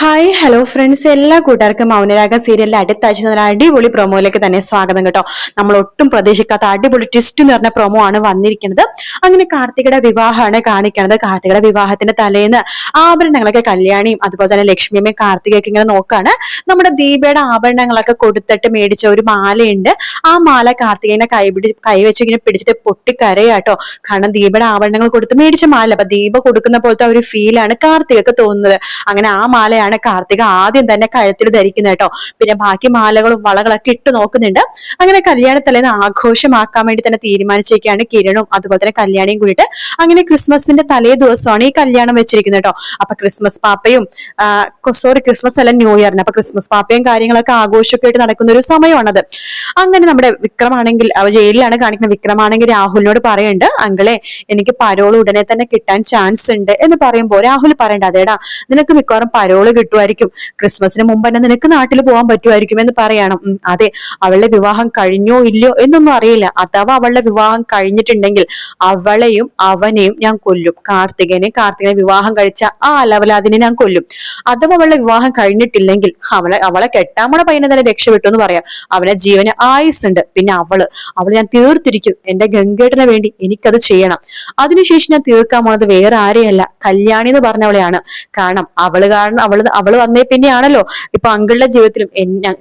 Hi hello friends എല്ലാ കൂട്ടുകാർക്കും മൗനരാഗ സീരിയലിലെ അടുത്ത ആഴ്ച നല്ല അടിപൊളി പ്രൊമോയിലേക്ക് തന്നെ സ്വാഗതം കേട്ടോ. നമ്മൾ ഒട്ടും പ്രതീക്ഷിക്കാത്ത അടിപൊളി ട്വിസ്റ്റ് എന്ന് പറഞ്ഞ പ്രൊമോ ആണ് വന്നിരിക്കുന്നത്. അങ്ങനെ കാർത്തികയുടെ വിവാഹമാണ് കാണിക്കുന്നത്. കാർത്തികയുടെ വിവാഹത്തിന്റെ തലേന്ന് ആഭരണങ്ങളൊക്കെ കല്യാണിയും അതുപോലെ തന്നെ ലക്ഷ്മിയമ്മയും കാർത്തികയൊക്കെ ഇങ്ങനെ നോക്കാണ്. നമ്മുടെ ദീപയുടെ ആഭരണങ്ങളൊക്കെ കൊടുത്തിട്ട് മേടിച്ച ഒരു മാലയുണ്ട്. ആ മാല കാർത്തികനെ കൈപിടി കൈവച്ച് ഇങ്ങനെ പിടിച്ചിട്ട് പൊട്ടിക്കരയാട്ടോ. കാരണം ദീപയുടെ ആഭരണങ്ങൾ കൊടുത്ത് മേടിച്ച മാല. അപ്പൊ ദീപ കൊടുക്കുന്ന പോലത്തെ ഒരു ഫീലാണ് കാർത്തികക്ക് തോന്നുന്നത്. അങ്ങനെ ആ മാലയാണ് കാർത്തിക ആദ്യം തന്നെ കഴുത്തിൽ ധരിക്കുന്നത് കേട്ടോ. പിന്നെ ബാക്കി മാലകളും വളകളൊക്കെ ഇട്ട് നോക്കുന്നുണ്ട്. അങ്ങനെ കല്യാണത്തലേന്ന് ആഘോഷമാക്കാൻ വേണ്ടി തന്നെ തീരുമാനിച്ചേക്കാണ് കിരണും അതുപോലെ തന്നെ കല്യാണിയും കൂടിയിട്ട്. അങ്ങനെ ക്രിസ്മസിന്റെ തലേ ദിവസമാണ് ഈ കല്യാണം വെച്ചിരിക്കുന്നത് കേട്ടോ. അപ്പൊ ക്രിസ്മസ് പാപ്പയും സോറി ക്രിസ്മസ് അല്ല ന്യൂ ഇയറിന്. അപ്പൊ ക്രിസ്മസ് പാപ്പയും കാര്യങ്ങളൊക്കെ ആഘോഷമൊക്കെ ആയിട്ട് നടക്കുന്ന ഒരു സമയമാണത്. അങ്ങനെ നമ്മുടെ വിക്രമാണെങ്കിൽ ജയിലിലാണ് കാണിക്കുന്നത്. വിക്രമാണെങ്കിൽ രാഹുലിനോട് പറയുന്നുണ്ട് അങ്കിളെ എനിക്ക് പരോൾ ഉടനെ തന്നെ കിട്ടാൻ ചാൻസ് ഉണ്ട്. എന്ന് പറയുമ്പോൾ രാഹുൽ പറയണ്ട അതേടാ നിനക്ക് മിക്കവാറും പരോൾ കിട്ടുമായിരിക്കും. ക്രിസ്മസിന് മുമ്പ് തന്നെ നിനക്ക് നാട്ടിൽ പോകാൻ പറ്റുമായിരിക്കും എന്ന് പറയണം. അതെ അവളുടെ വിവാഹം കഴിഞ്ഞോ ഇല്ലയോ എന്നൊന്നും അറിയില്ല. അഥവാ അവളുടെ വിവാഹം കഴിഞ്ഞിട്ടുണ്ടെങ്കിൽ അവളെയും അവനെയും ഞാൻ കൊല്ലും. കാർത്തികനെ കാർത്തികനെ വിവാഹം കഴിച്ച ആ അലവലാദിനെ ഞാൻ കൊല്ലും. അഥവാ അവളുടെ വിവാഹം കഴിഞ്ഞിട്ടില്ലെങ്കിൽ അവളെ അവളെ കെട്ടാമണ പയ്യനെ തന്നെ രക്ഷപ്പെട്ടു എന്ന് പറയാം. അവനെ ജീവന് ആയുസ് ഉണ്ട് പിന്നെ അവൾ അവൾ ഞാൻ തീർത്തിരിക്കും. എന്റെ ഗംഗേട്ടന് വേണ്ടി എനിക്കത് ചെയ്യണം. അതിനുശേഷം ഞാൻ തീർക്കാൻ പോണത് വേറെ ആരെയല്ല. കല്യാണി എന്ന് പറഞ്ഞവളെയാണ്. കാരണം അവൾ കാരണം അവൾ അവൾ വന്നേ പിന്നെയാണല്ലോ. ഇപ്പൊ അങ്കിളുടെ ജീവിതത്തിലും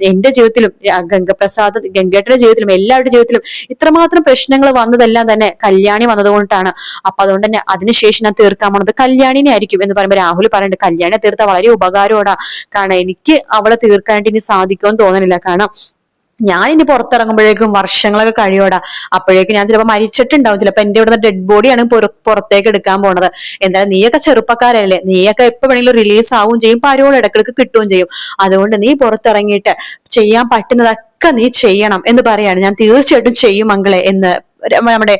എന്റെ ജീവിതത്തിലും ഗംഗപ്രസാദ് ഗംഗേട്ടന്റെ ജീവിതത്തിലും എല്ലാവരുടെ ജീവിതത്തിലും ഇത്രമാത്രം പ്രശ്നങ്ങൾ വന്നതെല്ലാം തന്നെ കല്യാണി വന്നതുകൊണ്ടാണ്. അപ്പൊ അതുകൊണ്ട് തന്നെ അതിനുശേഷം ഞാൻ തീർക്കാൻ പോണത് കല്യാണിനെ ആയിരിക്കും എന്ന് പറയുമ്പോൾ രാഹുൽ പറയുന്നുണ്ട് കല്യാണി തീർത്ത വളരെ ഉപകാരമോടാ കാരണം എനിക്ക് അവളെ തീർക്കാനായിട്ട് ഇനി സാധിക്കുമെന്ന് തോന്നുന്നില്ല കാരണം ഞാൻ ഇനി പുറത്തിറങ്ങുമ്പോഴേക്കും വർഷങ്ങളൊക്കെ കഴിയോടാ അപ്പോഴേക്കും ഞാൻ ചിലപ്പോൾ മരിച്ചിട്ടുണ്ടാവും. ചിലപ്പോൾ എന്റെ ഇവിടുന്ന് ഡെഡ് ബോഡിയാണ് പുറ- പുറത്തേക്ക് എടുക്കാൻ പോണത്. എന്തായാലും നീയൊക്കെ ചെറുപ്പക്കാരല്ലേ? നീയൊക്കെ എപ്പോ വേണമെങ്കിലും റിലീസ് ആവും ചെയ്യും. പരോൾ ഇടക്കിടക്ക് കിട്ടുകയും ചെയ്യും. അതുകൊണ്ട് നീ പുറത്തിറങ്ങിയിട്ട് ചെയ്യാൻ പറ്റുന്നതൊക്കെ നീ ചെയ്യണം എന്ന് പറയാണ്. ഞാൻ തീർച്ചയായിട്ടും ചെയ്യും മംഗളെ എന്ന് നമ്മുടെ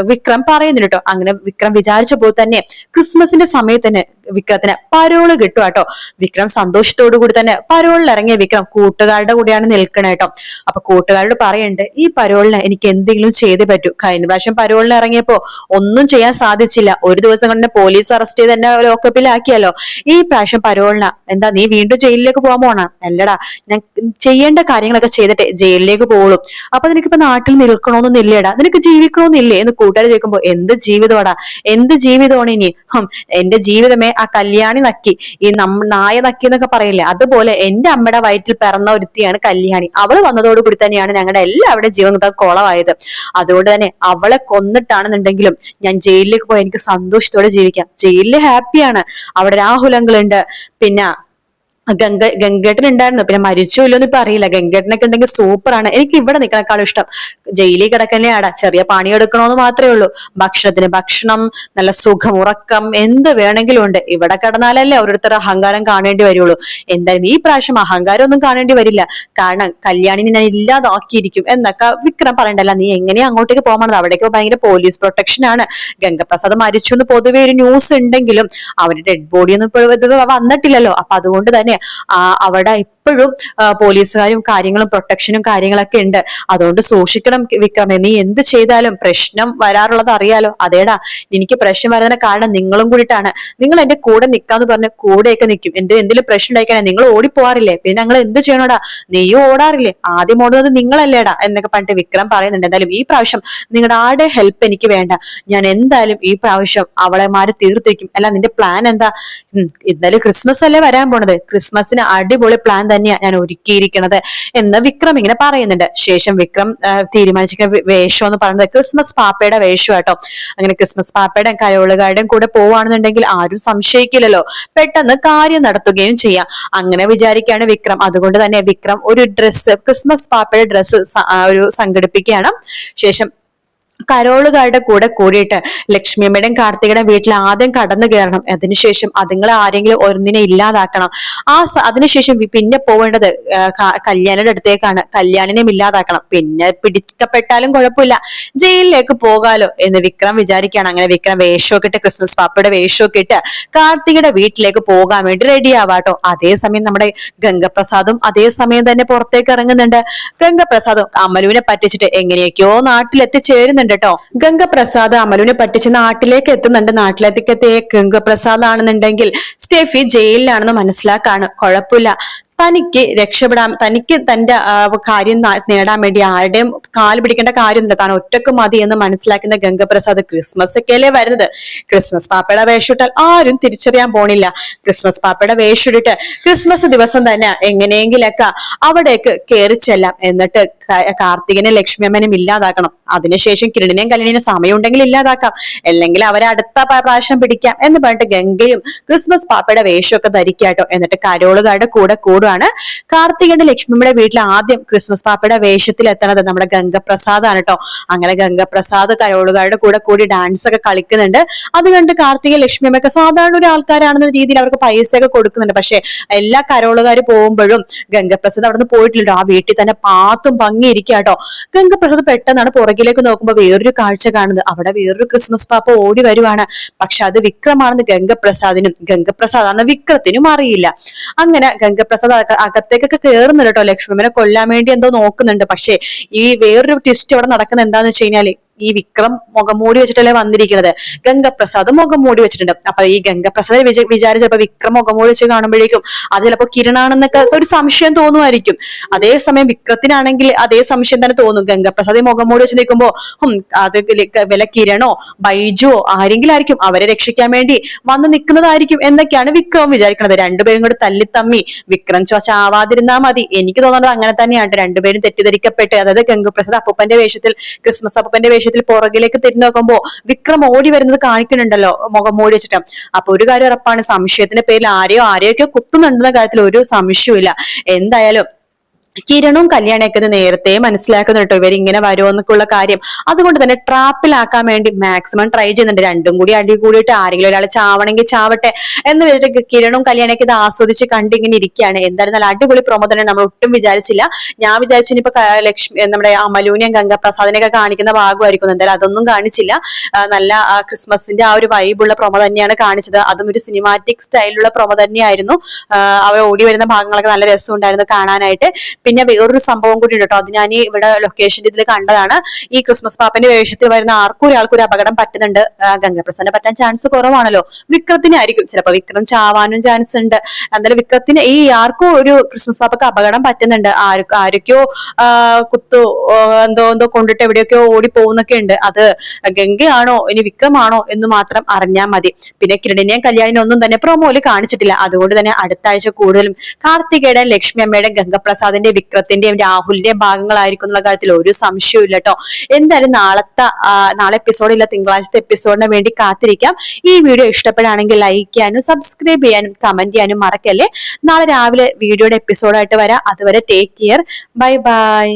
വിക്രം പറയുന്നുണ്ട് കേട്ടോ. അങ്ങനെ വിക്രം വിചാരിച്ചപ്പോൾ തന്നെ ക്രിസ്മസിന്റെ സമയത്ത് തന്നെ വിക്രത്തിന് പരോൾ കിട്ടും കേട്ടോ വിക്രം സന്തോഷത്തോടു കൂടി തന്നെ പരോളിൽ ഇറങ്ങിയ വിക്രം കൂട്ടുകാരുടെ കൂടെയാണ് നിൽക്കണേ കേട്ടോ അപ്പൊ കൂട്ടുകാരോട് പറയുന്നുണ്ട് ഈ പരോളിന് എനിക്ക് എന്തെങ്കിലും ചെയ്തേ പറ്റൂ. കഴിഞ്ഞ പ്രാവശ്യം പരോളിൽ ഇറങ്ങിയപ്പോ ഒന്നും ചെയ്യാൻ സാധിച്ചില്ല. ഒരു ദിവസം കൊണ്ട് പോലീസ് അറസ്റ്റ് ചെയ്ത് എന്നെ ലോക്കപ്പിലാക്കിയല്ലോ. ഈ പ്രാവശ്യം പരോളിന് എന്താ നീ വീണ്ടും ജയിലിലേക്ക് പോകാൻ പോണ? അല്ലടാ ഞാൻ ചെയ്യേണ്ട കാര്യങ്ങളൊക്കെ ചെയ്തിട്ട് ജയിലിലേക്ക് പോകുള്ളൂ അപ്പൊ നിനക്കിപ്പോ നാട്ടിൽ നിൽക്കണമെന്നൊന്നില്ലേടാ നിനക്ക് ജീവിക്കണമെന്നില്ലേ എന്ന് കൂട്ടുകാർ ചോദിക്കുമ്പോ എന്ത് ജീവിതമാടാ എന്ത് ജീവിതമാണ് ഇനി? എന്റെ ജീവിതമേ ആ കല്യാണി നക്കി. ഈ നായ നക്കി എന്നൊക്കെ പറയില്ലേ? അതുപോലെ എന്റെ അമ്മയുടെ വയറ്റിൽ പിറന്ന ഒരുത്തിയാണ് കല്യാണി. അവൾ വന്നതോടുകൂടി തന്നെയാണ് ഞങ്ങളുടെ എല്ലാവരുടെ ജീവിതം കുളമായത് അതുകൊണ്ട് തന്നെ അവളെ കൊന്നിട്ടാണെന്നുണ്ടെങ്കിലും ഞാൻ ജയിലിലേക്ക് പോയി എനിക്ക് സന്തോഷത്തോടെ ജീവിക്കാം. ജയിലിൽ ഹാപ്പിയാണ്. അവിടെ രാഹുലങ്ങളുണ്ട്. പിന്നെ ഗംഗ ഗംഗേട്ടൻ ഉണ്ടായിരുന്നു? പിന്നെ മരിച്ചോ ഇല്ലോന്ന് ഇപ്പൊ അറിയില്ല. ഗംഗേട്ടനൊക്കെ ഉണ്ടെങ്കിൽ സൂപ്പറാണ് എനിക്ക് ഇവിടെ നിൽക്കണേക്കാളും ഇഷ്ടം. ജയിലിൽ കിടക്കന്നെയാടാ. ചെറിയ പണിയെടുക്കണോന്ന് മാത്രമേ ഉള്ളൂ. ഭക്ഷണത്തിന് ഭക്ഷണം നല്ല സുഖം ഉറക്കം എന്ത് വേണമെങ്കിലും ഉണ്ട്. ഇവിടെ കിടന്നാലല്ലേ ഓരോരുത്തർ അഹങ്കാരം കാണേണ്ടി വരുള്ളൂ. എന്തായാലും ഈ പ്രാവശ്യം അഹങ്കാരം ഒന്നും കാണേണ്ടി വരില്ല. കാരണം കല്യാണിനെ ഞാൻ ഇല്ലാതാക്കിയിരിക്കും എന്നൊക്കെ വിക്രം പറയണ്ടല്ല. നീ എങ്ങനെയാ അങ്ങോട്ടേക്ക് പോകണത് അവിടേക്ക് ഭയങ്കര പോലീസ് പ്രൊട്ടക്ഷൻ ആണ്. ഗംഗപ്രസാദ് മരിച്ചു എന്ന് പൊതുവെ ഒരു ന്യൂസ് ഉണ്ടെങ്കിലും അവരുടെ ഡെഡ് ബോഡി ഒന്നും ഇപ്പോൾ വന്നിട്ടില്ലല്ലോ. അപ്പൊ അതുകൊണ്ട് തന്നെ അവിടെ ഇപ്പോഴും പോലീസുകാരും കാര്യങ്ങളും പ്രൊട്ടക്ഷനും കാര്യങ്ങളൊക്കെ ഉണ്ട്. അതുകൊണ്ട് സൂക്ഷിക്കണം വിക്രമേ. നീ എന്ത് ചെയ്താലും പ്രശ്നം വരാറുള്ളത് അറിയാലോ. അതേടാ എനിക്ക് പ്രശ്നം വരുന്നതിന് കാരണം നിങ്ങളും കൂടിയിട്ടാണ്. നിങ്ങൾ എന്റെ കൂടെ നിൽക്കാന്ന് പറഞ്ഞ് കൂടെയൊക്കെ നിൽക്കും എന്റെ എന്തെങ്കിലും പ്രശ്നം ഉണ്ടായിക്കാണെ നിങ്ങൾ ഓടിപ്പോവാറില്ലേ? പിന്നെ ഞങ്ങൾ എന്ത് ചെയ്യണോടാ? നീയും ഓടാറില്ലേ? ആദ്യം ഓടുന്നത് നിങ്ങളല്ലേടാ എന്നൊക്കെ പറഞ്ഞിട്ട് വിക്രം പറയുന്നുണ്ട്. എന്തായാലും ഈ പ്രാവശ്യം നിങ്ങളുടെ ആടെ ഹെൽപ്പ് എനിക്ക് വേണ്ട. ഞാൻ എന്തായാലും ഈ പ്രാവശ്യം അവളെ മാറി തീർത്തേക്കും അല്ല നിന്റെ പ്ലാൻ എന്താ? ഇന്നലെ ക്രിസ്മസ് അല്ലേ വരാൻ പോണത്? ക്രിസ്മസിന് അടിപൊളി പ്ലാൻ തന്നെയാണ് ഞാൻ ഒരുക്കിയിരിക്കുന്നത് എന്ന് വിക്രം ഇങ്ങനെ പറയുന്നുണ്ട്. ശേഷം വിക്രം തീരുമാനിച്ചിരിക്കുന്ന വേഷം എന്ന് പറയുന്നത് ക്രിസ്മസ് പാപ്പയുടെ വേഷം കേട്ടോ അങ്ങനെ ക്രിസ്മസ് പാപ്പയുടെ കരോളുകാരുടെയും കൂടെ പോവാണെന്നുണ്ടെങ്കിൽ ആരും സംശയിക്കില്ലല്ലോ. പെട്ടെന്ന് കാര്യം നടത്തുകയും ചെയ്യാം. അങ്ങനെ വിചാരിക്കുകയാണ് വിക്രം. അതുകൊണ്ട് തന്നെ വിക്രം ഒരു ഡ്രസ്സ് ക്രിസ്മസ് പാപ്പയുടെ ഡ്രസ്സ് ഒരു സംഘടിപ്പിക്കുകയാണ്. ശേഷം കരോളുകാരുടെ കൂടെ കൂടിയിട്ട് ലക്ഷ്മിയമ്മയുടെയും കാർത്തികയുടെയും വീട്ടിൽ ആദ്യം കടന്നു കയറണം. അതിനുശേഷം അതുങ്ങളെ ആരെങ്കിലും ഒന്നിനെ ഇല്ലാതാക്കണം. ആ അതിനുശേഷം പിന്നെ പോവേണ്ടത് കല്യാണിയുടെ അടുത്തേക്കാണ്. കല്യാണിനെയും ഇല്ലാതാക്കണം. പിന്നെ പിടിക്കപ്പെട്ടാലും കുഴപ്പമില്ല. ജയിലിലേക്ക് പോകാലോ എന്ന് വിക്രം വിചാരിക്കുകയാണ്. അങ്ങനെ വിക്രം വേഷമൊക്കെ ഇട്ട് ക്രിസ്മസ് പാപ്പയുടെ വേഷമൊക്കെ ഇട്ട് കാർത്തികയുടെ വീട്ടിലേക്ക് പോകാൻ വേണ്ടി റെഡി ആവാട്ടോ. അതേസമയം നമ്മുടെ ഗംഗപ്രസാദും അതേസമയം തന്നെ പുറത്തേക്ക് ഇറങ്ങുന്നുണ്ട്. ഗംഗപ്രസാദും അമലുവിനെ പറ്റിച്ചിട്ട് എങ്ങനെയൊക്കെയോ നാട്ടിൽ എത്തിച്ചേരുന്നുണ്ട് കേട്ടോ. ഗംഗപ്രസാദ് അമലുവിനെ പറ്റിച്ച് നാട്ടിലേക്ക് എത്തുന്നുണ്ട്. നാട്ടിലെത്തിക്കത്തേ ഗംഗപ്രസാദ് ആണെന്നുണ്ടെങ്കിൽ സ്റ്റെഫി ജയിലിലാണെന്ന് മനസ്സിലാക്കാണ്. കുഴപ്പമില്ല. തനിക്ക് രക്ഷപ്പെടാൻ തനിക്ക് തന്റെ കാര്യം നേടാൻ വേണ്ടി ആരുടെയും കാൽ പിടിക്കേണ്ട കാര്യമില്ല. താൻ ഒറ്റയ്ക്ക് മതി എന്ന് മനസ്സിലാക്കുന്ന ഗംഗപ്രസാദ് ക്രിസ്മസ് ഒക്കെയല്ലേ വരുന്നത്? ക്രിസ്മസ് പാപ്പയുടെ വേഷമിട്ടാൽ ആരും തിരിച്ചറിയാൻ പോണില്ല. ക്രിസ്മസ് പാപ്പയുടെ വേഷമിട്ട് ക്രിസ്മസ് ദിവസം തന്നെ എങ്ങനെയെങ്കിലൊക്കെ അവിടേക്ക് കയറി ചെല്ലാം. എന്നിട്ട് കാർത്തികനെ ലക്ഷ്മിയമ്മനും ഇല്ലാതാക്കണം. അതിനുശേഷം കിരണിനെയും കല്യാണിനും സമയമുണ്ടെങ്കിൽ ഇല്ലാതാക്കാം. അല്ലെങ്കിൽ അവരെ അടുത്ത പ്രാവശ്യം പിടിക്കാം എന്ന് പറഞ്ഞിട്ട് ഗംഗയും ക്രിസ്മസ് പാപ്പയുടെ വേഷമൊക്കെ ധരിക്കാട്ടോ. എന്നിട്ട് കരോളുകാരുടെ കൂടെ കൂടുവാണ് കാർത്തികന്റെ ലക്ഷ്മിയുടെ വീട്ടിൽ ആദ്യം ക്രിസ്മസ് പാപ്പയുടെ വേഷത്തിൽ എത്തണത് നമ്മുടെ ഗംഗപ്രസാദാണ് കേട്ടോ അങ്ങനെ ഗംഗപ്രസാദ് കരോളുകാരുടെ കൂടെ കൂടി ഡാൻസ് ഒക്കെ കളിക്കുന്നുണ്ട്. അത് കണ്ട് കാർത്തിക ലക്ഷ്മിയമ്മയൊക്കെ സാധാരണ ഒരു ആൾക്കാരാണെന്ന രീതിയിൽ അവർക്ക് പൈസ ഒക്കെ കൊടുക്കുന്നുണ്ട്. പക്ഷെ എല്ലാ കരോളുകാർ പോകുമ്പോഴും ഗംഗപ്രസാദ് അവിടെ നിന്ന് പോയിട്ടില്ലല്ലോ. ആ വീട്ടിൽ തന്നെ പാത്തും ഭംഗിയിരിക്കുക കേട്ടോ ഗംഗപ്രസാദ് പെട്ടെന്നാണ് പുറകിലേക്ക് നോക്കുമ്പോൾ വേറൊരു കാഴ്ച കാണുന്നത്. അവിടെ വേറൊരു ക്രിസ്മസ് പാപ്പ ഓടി വരുവാണ്. പക്ഷെ അത് വിക്രമാണെന്ന് ഗംഗപ്രസാദിനും ഗംഗപ്രസാദ് ഗംഗപ്രസാദാണെന്ന് വിക്രത്തിനും അറിയില്ല. അങ്ങനെ ഗംഗപ്രസാദ് അകത്തേക്കൊക്കെ കേറുന്നുണ്ട് കേട്ടോ ലക്ഷ്മിനെ കൊല്ലാൻ വേണ്ടി എന്തോ നോക്കുന്നുണ്ട്. പക്ഷേ ഈ വേറൊരു ട്വിസ്റ്റ് ഇവിടെ നടക്കുന്നത് എന്താന്ന് വെച്ച് കഴിഞ്ഞാൽ ഈ വിക്രം മുഖം മൂടി വെച്ചിട്ടല്ലേ വന്നിരിക്കുന്നത്? ഗംഗപ്രസാദ് മുഖം മൂടി വെച്ചിട്ടുണ്ട്. അപ്പൊ ഈ ഗംഗപ്രസാദ് വിച വിചാരിച്ച വിക്രം മുഖം മൂടി വെച്ച് കാണുമ്പോഴേക്കും അത് ചിലപ്പോ കിരണാണെന്നൊക്കെ ഒരു സംശയം തോന്നുമായിരിക്കും. അതേ സമയം വിക്രത്തിനാണെങ്കിൽ അതേ സംശയം തന്നെ തോന്നും. ഗംഗപ്രസാദ് മുഖം മൂടി വെച്ച് നിൽക്കുമ്പോ അത് വില കിരണോ ബൈജുവോ ആരെങ്കിലും ആയിരിക്കും അവരെ രക്ഷിക്കാൻ വേണ്ടി വന്ന് നിൽക്കുന്നതായിരിക്കും എന്നൊക്കെയാണ് വിക്രം വിചാരിക്കുന്നത്. രണ്ടുപേരും കൂടെ തല്ലിത്തമ്മി വിക്രം ചോ മതി. എനിക്ക് തോന്നുന്നത് അങ്ങനെ തന്നെയാണ്. രണ്ടുപേരും തെറ്റിദ്ധരിക്കപ്പെട്ട് അതായത് ഗംഗപ്രസാദ് അപ്പൂപ്പന്റെ വേഷത്തിൽ ക്രിസ്മസ് അപ്പൂപ്പന്റെ വേഷത്തിൽ പുറകിലേക്ക് തിരിഞ്ഞു നോക്കുമ്പോ വിക്രം ഓടി വരുന്നത് കാണിക്കുന്നുണ്ടല്ലോ മുഖം മൂടി വെച്ചിട്ട്. അപ്പൊ ഒരു കാര്യം ഉറപ്പാണ് സംശയത്തിന്റെ പേരിൽ ആരെയോ ആരെയൊക്കെ കുത്തുന്നുണ്ടെന്ന കാര്യത്തിൽ ഒരു സംശയവും എന്തായാലും കിരണും കല്യാണിയൊക്കെ നേരത്തെ മനസ്സിലാക്കുന്നു കേട്ടോ. ഇവരിങ്ങനെ ഇങ്ങനെ വരുമെന്നൊക്കെയുള്ള കാര്യം. അതുകൊണ്ട് തന്നെ ട്രാപ്പിലാക്കാൻ വേണ്ടി മാക്സിമം ട്രൈ ചെയ്യുന്നുണ്ട്. രണ്ടും കൂടി അടി കൂടിയിട്ട് ആരെങ്കിലും ഒരാൾ ചാവണമെങ്കിൽ ചാവട്ടെ എന്ന് വെച്ചിട്ട് കിരണും കല്യാണിയൊക്കെ ഇത് ആസ്വദിച്ച് കണ്ടിങ്ങനെ ഇരിക്കുകയാണ്. എന്തായാലും അടിപൊളി പ്രൊമോ തന്നെ നമ്മൾ ഒട്ടും വിചാരിച്ചില്ല. ഞാൻ വിചാരിച്ചു ഇനിയിപ്പോ ലക്ഷ്മി നമ്മുടെ അമലൂനെയും ഗംഗപ്രസാദിനെയൊക്കെ കാണിക്കുന്ന ഭാഗമായിരിക്കും. എന്തായാലും അതൊന്നും കാണിച്ചില്ല. നല്ല ക്രിസ്മസിന്റെ ആ ഒരു വൈബുള്ള പ്രൊമോ തന്നെയാണ് കാണിച്ചത്. അതും ഒരു സിനിമാറ്റിക് സ്റ്റൈലുള്ള പ്രൊമോ തന്നെയായിരുന്നു. അവർ ഓടി വരുന്ന ഭാഗങ്ങളൊക്കെ നല്ല രസമുണ്ടായിരുന്നു കാണാനായിട്ട്. പിന്നെ വേറൊരു സംഭവം കൂടി ഉണ്ട് കേട്ടോ. അത് ഞാൻ ഇവിടെ ലൊക്കേഷൻ ഇതിൽ കണ്ടതാണ്. ഈ ക്രിസ്മസ് പാപ്പന്റെ വേഷത്തിൽ വരുന്ന ആർക്കും ഒരാൾക്കും ഒരു അപകടം പറ്റുന്നുണ്ട്. ഗംഗപ്രസന്നെ പറ്റാൻ ചാൻസ് കുറവാണല്ലോ. വിക്രത്തിനായിരിക്കും ചിലപ്പോ വിക്രം ചാവാനും ചാൻസ് ഉണ്ട്. എന്തായാലും വിക്രത്തിന് ഈ ആർക്കും ഒരു ക്രിസ്മസ് പാപ്പക്ക് അപകടം പറ്റുന്നുണ്ട്. ആർക്കും ആരൊക്കെയോ കുത്തു എന്തോ എന്തോ കൊണ്ടിട്ട് എവിടെയൊക്കെയോ ഓടി പോകുന്നൊക്കെ ഉണ്ട്. അത് ഗംഗയാണോ ഇനി വിക്രമാണോ എന്ന് മാത്രം അറിഞ്ഞാൽ മതി. പിന്നെ കിരണിനെയും കല്യാണിനെയും ഒന്നും തന്നെ പ്രൊമോയിൽ കാണിച്ചിട്ടില്ല. അതുകൊണ്ട് തന്നെ അടുത്ത ആഴ്ച കൂടുതലും കാർത്തികയുടെ ലക്ഷ്മി അമ്മയുടെ ഗംഗപ്രസാദിന്റെ വിക്രത്തിന്റെയും രാഹുലിന്റെയും ഭാഗങ്ങളായിരിക്കും എന്നുള്ള കാര്യത്തിൽ ഒരു സംശയവും ഇല്ല കേട്ടോ എന്തായാലും നാളത്തെ നാളെ നാളെ എപ്പിസോഡില്ല തിങ്കളാഴ്ചത്തെ എപ്പിസോഡിന് വേണ്ടി കാത്തിരിക്കാം. ഈ വീഡിയോ ഇഷ്ടപ്പെടുകയാണെങ്കിൽ ലൈക്ക് ചെയ്യാനും സബ്സ്ക്രൈബ് ചെയ്യാനും കമന്റ് ചെയ്യാനും മറക്കല്ലേ? നാളെ രാവിലെ വീഡിയോയുടെ എപ്പിസോഡായിട്ട് വരാം. അതുവരെ ടേക്ക് കെയർ ബൈ ബൈ